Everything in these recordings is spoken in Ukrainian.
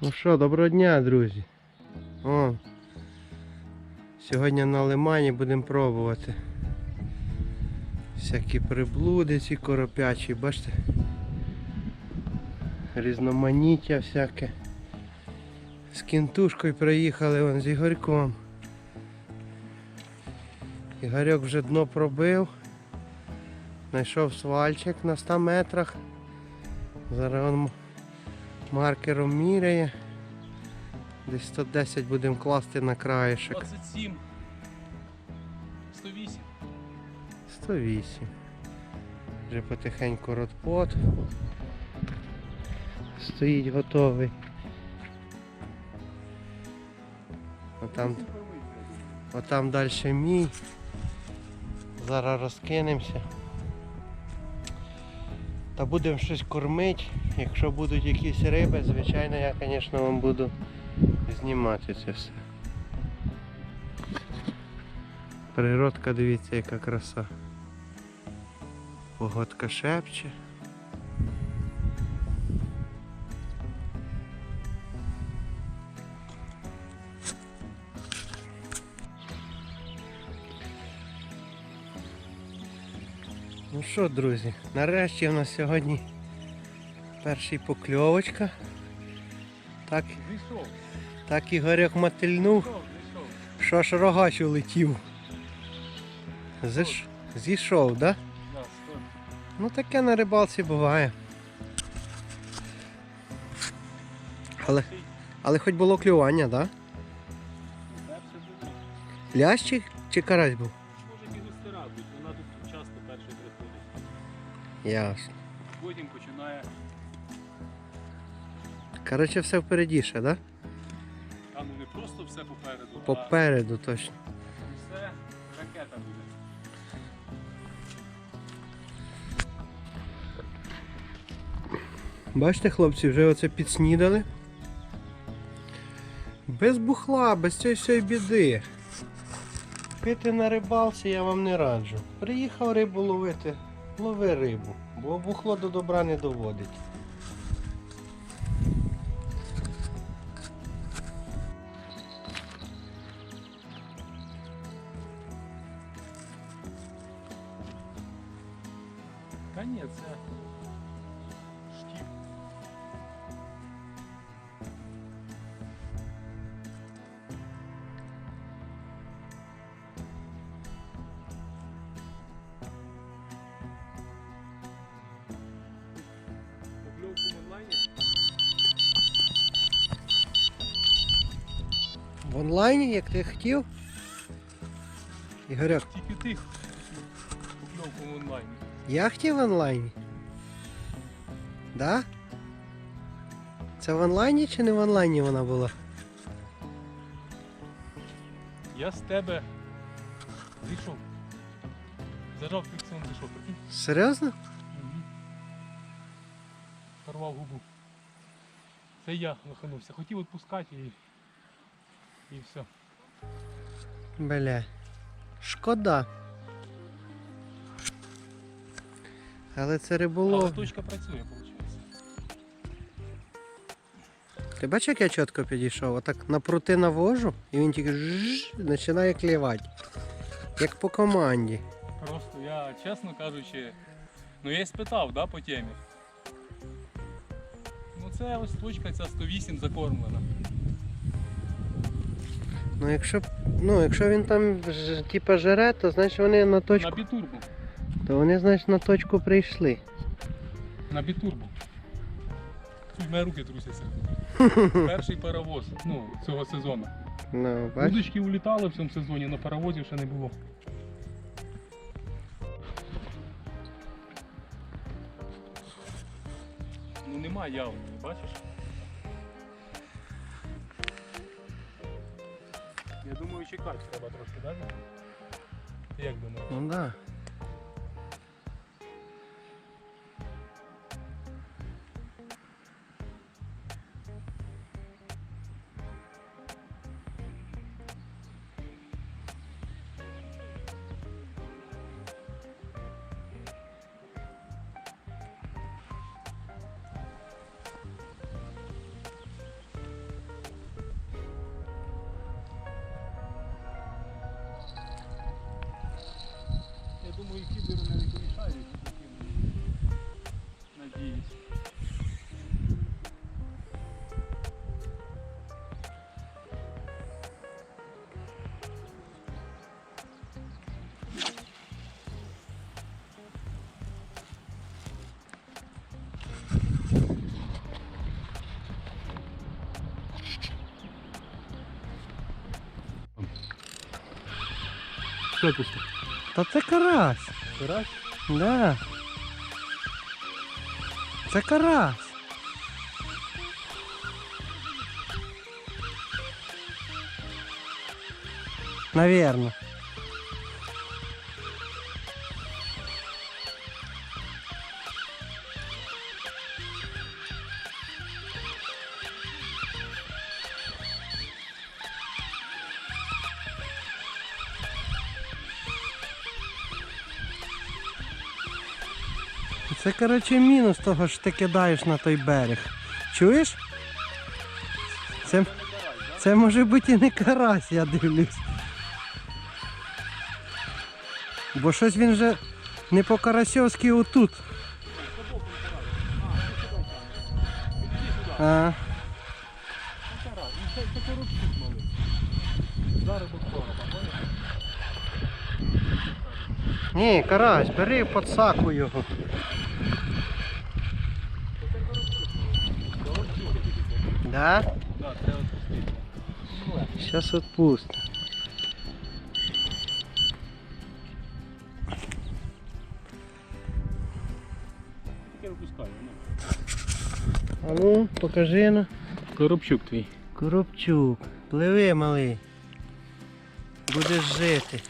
Ну що, доброго дня, друзі. О, сьогодні на лимані будемо пробувати. Всякі приблуди ці коропячі, бачите? Різноманіття всяке. З кінтушкою приїхали вон з Ігорьком. Ігорьок вже дно пробив. Знайшов свальчик на 100 метрах. Зараз маркером міряє. Десь 110 будемо класти на краєшок. 27. 108. 108. Вже потихеньку ротпот. Стоїть готовий. Отам, отам далі мій. Зараз розкинемося. Та будемо щось кормити. Якщо будуть якісь риби, звичайно, я, звісно, вам буду знімати це все. Природка, дивіться, яка краса. Погодка шепче. Ну що, друзі, нарешті у нас сьогодні перший покльовочка. Так, так Ігорьок мотильнув, що ж рогач улетів. Зиш... Зійшов, да? Да. Ну таке на рибалці буває. Але, але хоч було клювання, да? Перше. Лящ чи, карась був? Може мінустера бути, вона тут часто перший приходить. Ясно. Потім починає, Коротше, все впереді ще, да? а ну не просто все попереду, а Попереду точно. все ракета буде. Бачите, хлопці, вже оце підснідали. Без бухла, без цієї всієї біди. Пити на рибалці я вам не раджу. Приїхав рибу ловити, лови рибу, бо бухло до добра не доводить. В онлайні, як ти хотів. Ігоряк, Тільки тих покльовку в онлайні. я хотів в онлайні. Да? Це в онлайні чи не в онлайні вона була? Я з тебе зійшов. Зажав фіксом зійшов, прикинь? Серйозно? Порвав губу. Це я лоханувся. Хотів відпускати і. І все. Бля. Шкода. Але це Але риболов. працює, виходить. Ти бачиш, як я чітко підійшов? Отак на прути навожу і він тільки жжж, починає клівати. Як по команді. Просто я, чесно кажучи, ну я й спитав, да, по темі. Ну це ось точка ця 108 закормлена. Ну якщо, ну, якщо він там ж- типа жере, то значить вони на точку. На бітурбу. То вони значить на точку прийшли. На бітурбу. В мене руки трусяться. Перший паровоз ну, цього сезону. Ну, бачиш? Удочки улітали в цьому сезоні, але паровозів ще не було. Ну нема явної, бачиш? Чекати треба трошки, так? Як думаєш? Ну да. Що? Та це карась. Карась? Да. Це карась. Наверно. Це, коротше, мінус того, що ти кидаєш на той берег. Чуєш? Це, це може бути і не карась, я дивлюсь. Бо щось він вже не по карасьовськи отут. А, ні, карась, бери подсаку його. Да? Так, треба відпустити. Сейчас отпустим. А ну, покажи на. Коробчук твій. Коробчук, пливи, малий. Будеш жити.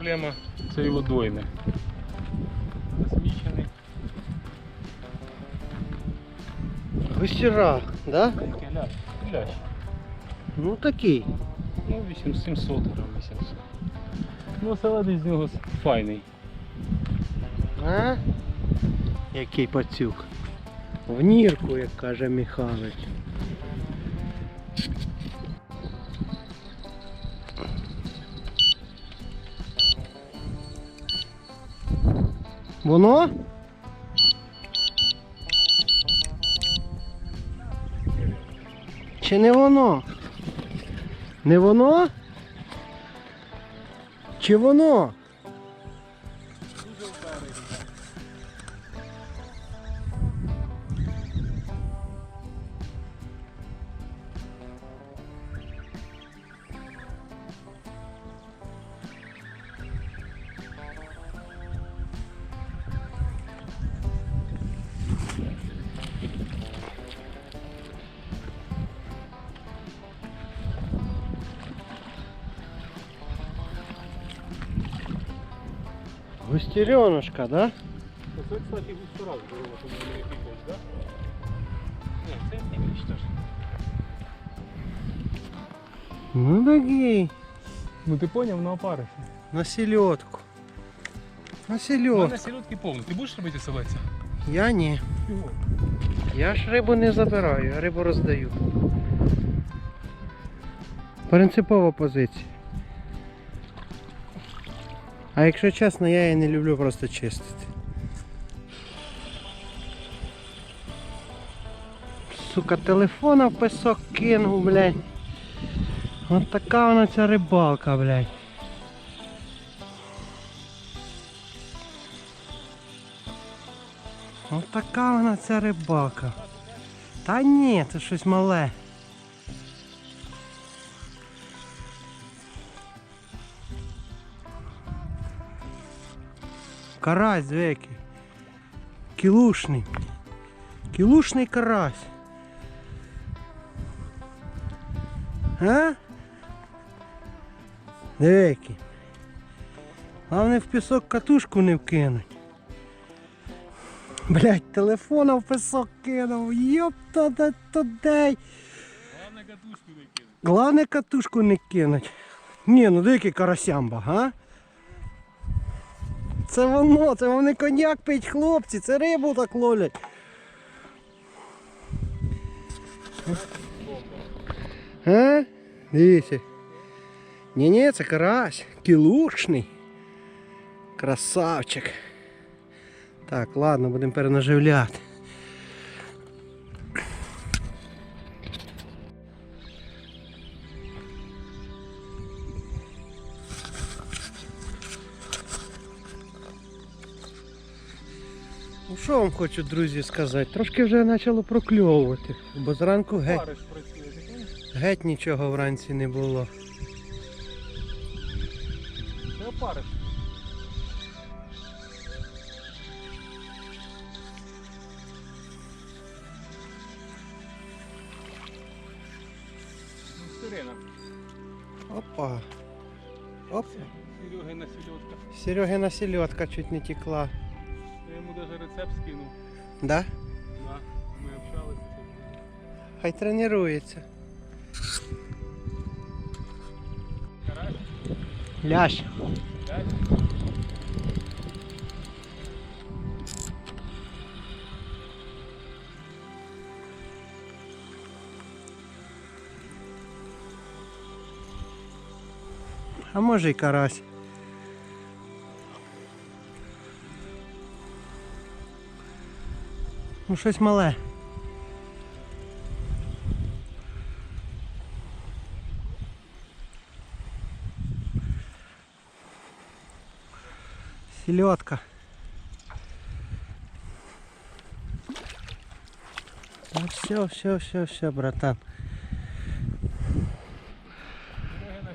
Це проблема цієї водойми. Засмічений. Густіра, да? Лящ. Ну такий. Ну, 800 грам, 800. Ну, салат з нього файний. А? Який пацюк. В нірку, як каже Михайлович. Воно? Чи не воно? Не воно? Чи воно? Густеренушка, да? Це, кстати, густора здорова, тому не якийсь, да? Ні, це якийсь теж. Ну такий. Ну ти поняв, на опариші. На селедку. На У селедку. мене сіротки повні. Ти будеш робити селеця? Я ні. Чого? Я ж рибу не забираю, я рибу роздаю. Принципова позиція. А якщо чесно, я її не люблю просто чистити. Сука, телефона в песок кинув, блядь. От така вона ця рибалка, блядь. От така вона ця рибалка. Та ні, це щось мале. Карась, двеки. Кілушний. Кілушний карась. А? Двеки. Головне в пісок катушку не вкинуть. Блять, телефона в песок кинув. Йопта да тудей. Головне катушку не кинути. Главне катушку не кинуть. Ні, ну деякий карасямба, га? Це воно, це вони коньяк пить хлопці, це рибу так ловлять. А? Дивіться. Ні-ні, це карась. Кілушний. Красавчик. Так, ладно, будемо перенаживляти. Що вам хочу, друзі, сказати? Трошки вже почало прокльовувати, бо зранку геть, геть нічого вранці не було. Це опариш. Ну, Сирена. Опа. Оп. Серегина сільотка. Серегина сільотка чуть не текла. Йому навіть рецепт скинув. Да? Да. Ми общалися. Хай тренується. Лящ. п'ять. А може й карась. Ну щось мале. Селедка. Ну все, все, все, все, братан. Серегина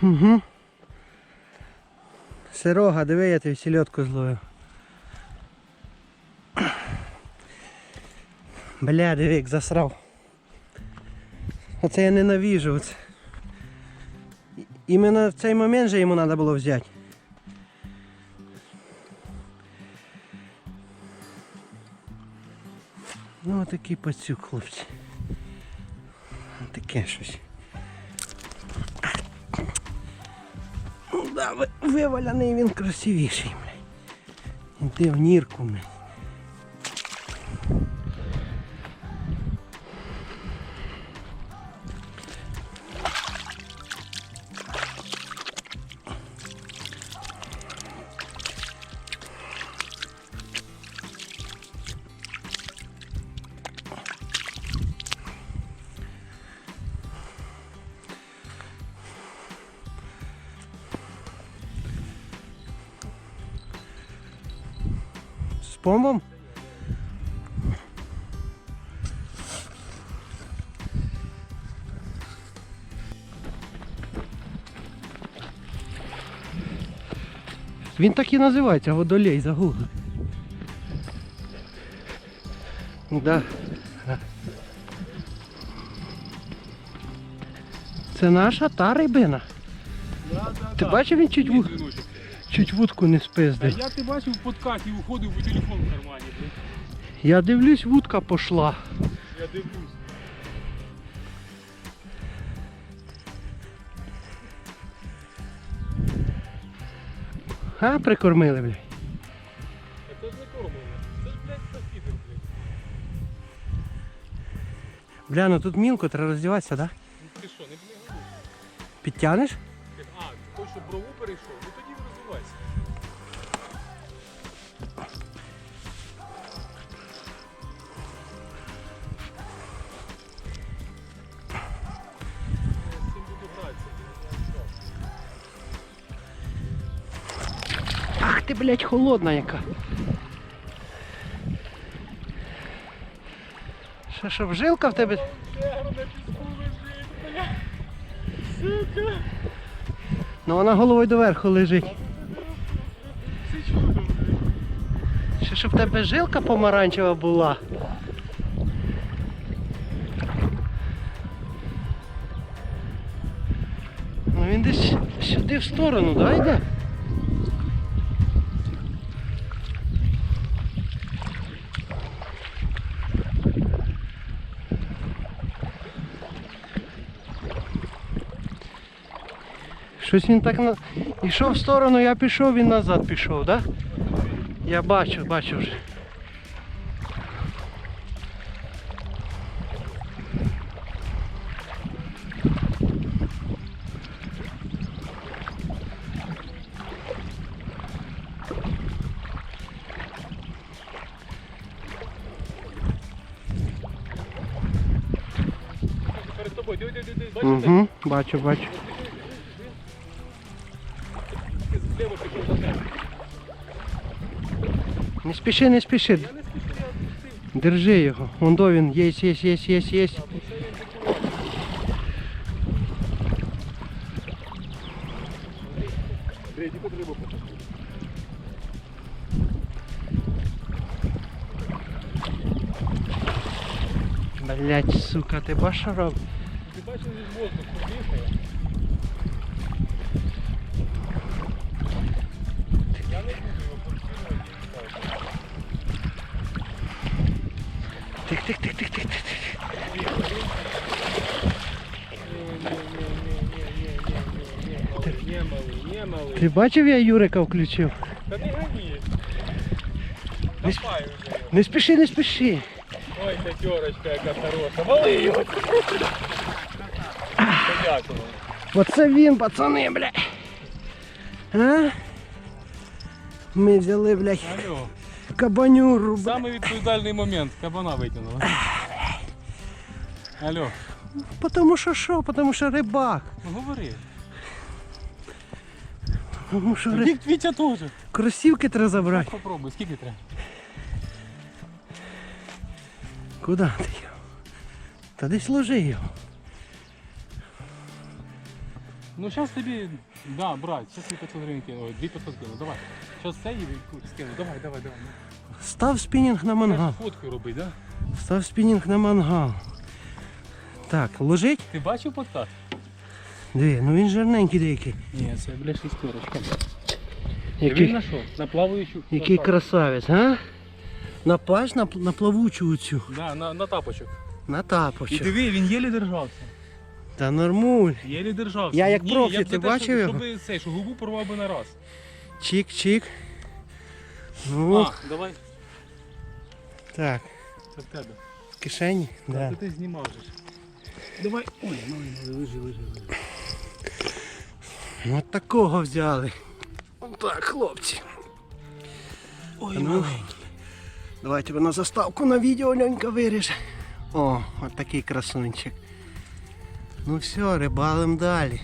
сільотка. Угу. Сирога, диви, я тобі сільотку зловив. Бля, диви, як засрав. Оце я ненавіжу. Оце. Іменно в цей момент же йому треба було взяти. Ну, отакий пацюк, хлопці. Таке щось. Ну да, виваляний він красивіший, блядь. Іди в нірку, блядь. Він так і називається водолей загугли. Да. Це наша та рибина. Да, да, Ти да. бачив, він чуть, Є вуд... чуть вудку не спиздив. я ти бачив в подкаті уходив у телефон в кармані. Я дивлюсь, вудка пошла. Я дивлюсь. А, прикормили, блядь. Це ж не кормили. Це ж, блядь, сафідер, блядь. Бля, ну тут мілко, треба роздіватися, да? Ну ти що, не бігаєш? Підтягнеш? А, ти хочеш, щоб брову перейшов? Ну тоді розвивайся. Ти, блядь, холодна яка. Що, щоб жилка в тебе. Ну вона головою доверху лежить. Що щоб в тебе жилка помаранчева була. Ну він десь сюди в сторону, да, йде? Щось він так на... ішов в сторону, я пішов, він назад пішов, так? Да? Я бачу, бачу вже. Перед тобою, диви, диви, диви, бачиш? Угу, бачу, бачу. Зліва пішов за тебе. Не спіши, не спіши. Я не спішу, я відпустив. Держи його. Вон до він. Єсть, єсть, єсть, єсть, єсть. А, бо це він такий. Андрій, тільки треба потягти. Блять, сука, ти бачиш, що робить? Ти бачиш, він воздух подихає. Тих, тих, тих, тих, тих. Не малий, не малий. Ти бачив, я Юрика включив? Та не гони. Не його. Не спіши, не спіши. Ой, пятерочка, яка хороша. Вали його. Подякував. Оце він, пацани, бля. А? Ми взяли, блядь, Алло. Кабанюру, бля. Самий відповідальний момент. Кабана витягнула. Алло, Потому що що? Потому що рибак. ну говори. Тому що ри... Вік Вітя теж. кросівки треба забрати. Попробуй, скільки треба? Куди ти його? Та десь ложи його. Ну зараз тобі, да, брать, зараз тобі 500 гривень кину, ой, 2500 скину, давай. Зараз це і скину, давай, давай, давай. Став спінінг на мангал. Фотку робить, да? Став спінінг на мангал. Так, ложить? Ти бачив подкат? Диви, ну він жирненький деякий. Ні, це, бля, шестерочка. Він Який, знайшов, на плаваючу. який на, красавець, а? На плащ, на, на плавучу оцю. Да, на, на тапочок. На І диви, він єлі держався. Та нормуль. Єлі держався. Я як Ні, профі, я б ти за те, бачив щоб, його? Щоб, цей, що губу порвав би на раз. Чик-чик. Ну, А, давай, так, це в тебе. в кишені. Да. Ти знімав же. Давай, ой, малий, лежи, лежи, лежи. От такого взяли. Так, хлопці. Ой, А ну. маленький. Давай тебе на заставку на відео Льонька виріже. О, от такий красунчик. Ну все, рибалим далі.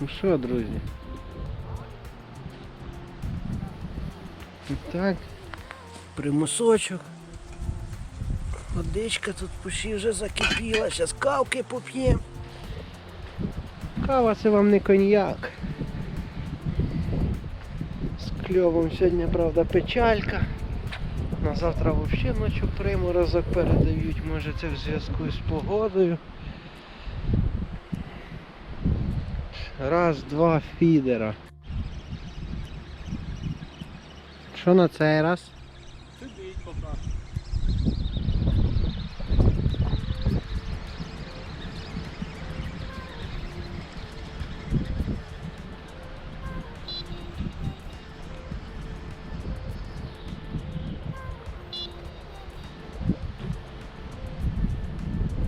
Ну що, друзі? Так, примусочок. Водичка тут почти вже закипіла, зараз кавки поп'ємо. Кава це вам не коньяк. З кльовом сьогодні, правда, печалька. На завтра взагалі ночі приморозок передають, може це в зв'язку з погодою. Раз, два фідера. Що на цей раз? Пока.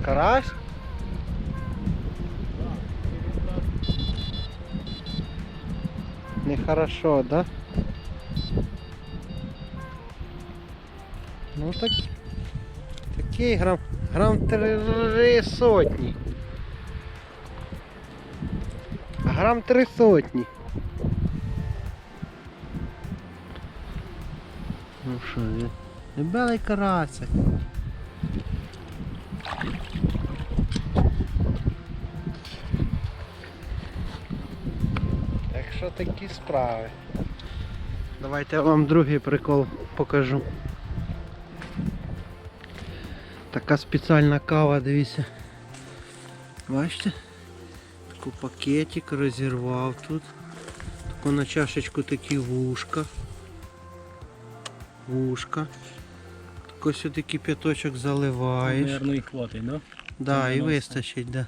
Карась? Нехорошо, да? Ну так. Такий грам. Грам три сотні. Грам три сотні. Ну що, не- не белий карасик. Так що такі справи. Давайте я вам другий прикол покажу. Така спеціальна кава, дивіться. Бачите? Таку пакетик розірвав тут. Таку на чашечку такі вушка. Вушка. Так ось сюди кипяточок заливаєш. Наверно, і хватить, да? Да, і вистачить, да.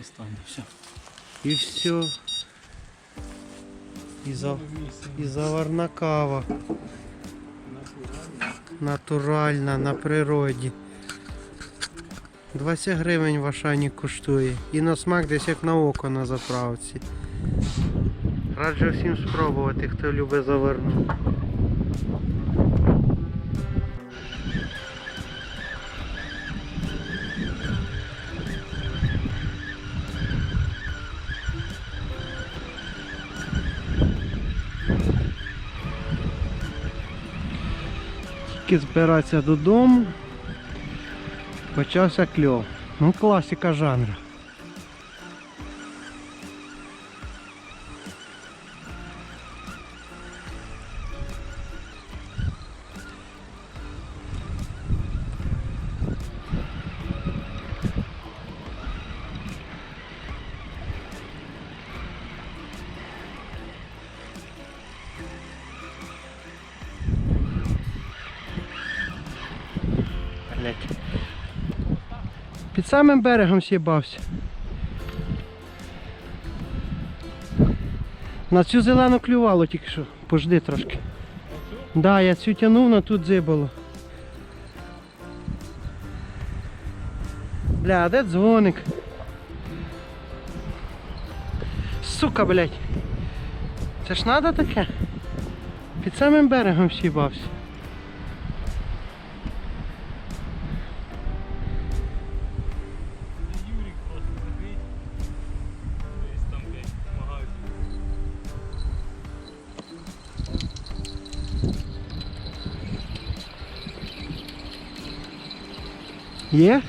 Останнє, все. І все. І, за... і заварна кава. Натуральна, на природі. 20 гривень в Ашані коштує. І на смак десь як на око на заправці. Раджу всім спробувати, хто любить завернути. тільки збиратися додому. Почався кльов. Ну, класика жанру. Самим берегом с'їбався. На цю зелену клювало тільки що. Пожди трошки. Да, я цю тянув, на тут дзибало. Бля, де дзвоник? Сука, блядь. Це ж надо таке? Під самим берегом с'їбався. Є?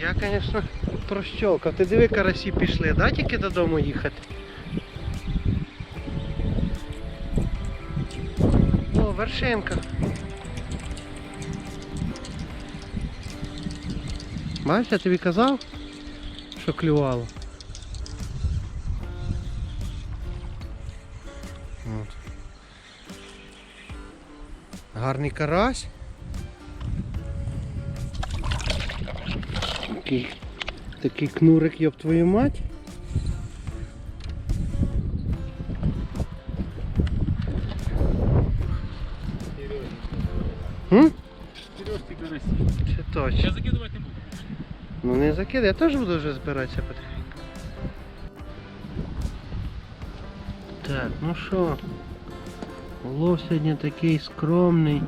Я, звісно, прощолкав. Ти диви, карасі пішли, да, тільки додому їхати? О, вершинка. Бачиш, я тобі казав, що клювало. Гарний карась. Такий, такий кнурик, йоб твою мать. М? Сережки карасі. Це точно. Я закидувати не буду. Ну не закидай, я теж буду вже збиратися потихеньку. Так, ну що, улов сьогодні такий скромний.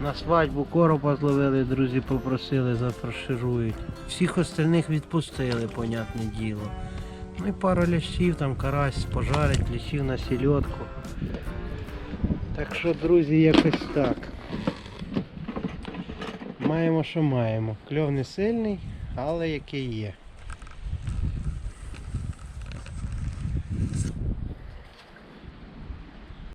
На свадьбу короба зловили, друзі попросили, зафарширують. Всіх остальних відпустили, понятне діло. Ну і пару лящів, там карась пожарить, лящів на сільотку. Так що, друзі, якось так. Маємо, що маємо. Кльов не сильний, але який є.